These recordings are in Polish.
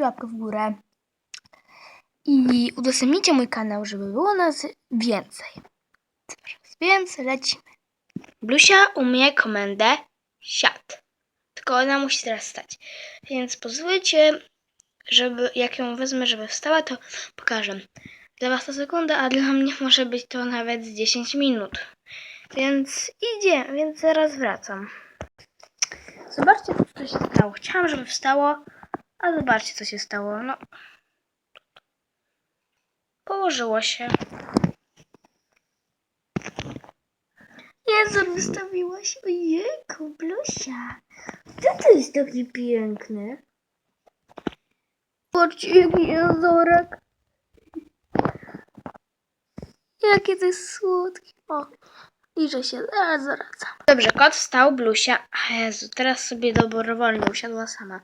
łapkę w górę i udostępnijcie mój kanał, żeby było nas więcej. Więc lecimy. Blusia umie komendę siad. Tylko ona musi teraz stać. Więc pozwólcie, żeby jak ją wezmę, żeby wstała, to pokażę. Dla was to sekunda, a dla mnie może być to nawet z 10 minut. Więc idzie, więc zaraz wracam. Zobaczcie, co się stało. Chciałam, żeby wstało, a zobaczcie, co się stało. No. Położyło się. Jezu, wystawiłaś. Ojejku, Blusia. Co to jest taki piękny? Patrzcie, jaki jezorek. Jakie to jest słodkie. O, liczę się, zaraz wracam. Dobrze, kot wstał, Blusia. A Jezu, teraz sobie dobrowolnie usiadła sama.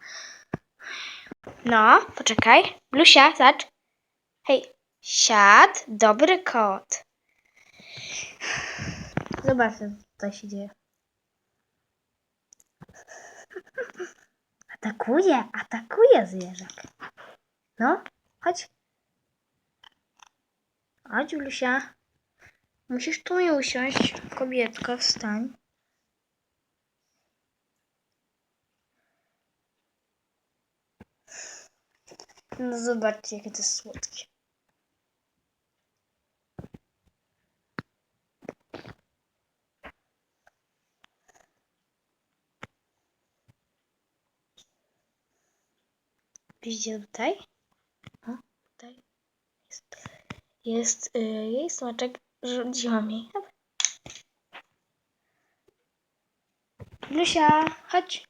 No, poczekaj. Blusia, zacz. Hej, siad, dobry kot. Zobaczcie, co się dzieje. Atakuje, atakuje zwierzak. No, chodź. Chodź, Blusia. Musisz tu nie usiąść. Kobietko, wstań. No zobaczcie, jakie to jest słodkie. Widzicie tutaj? O, tutaj jest, jest y, jej smaczek. Rzuciłam jej. Lusia, chodź.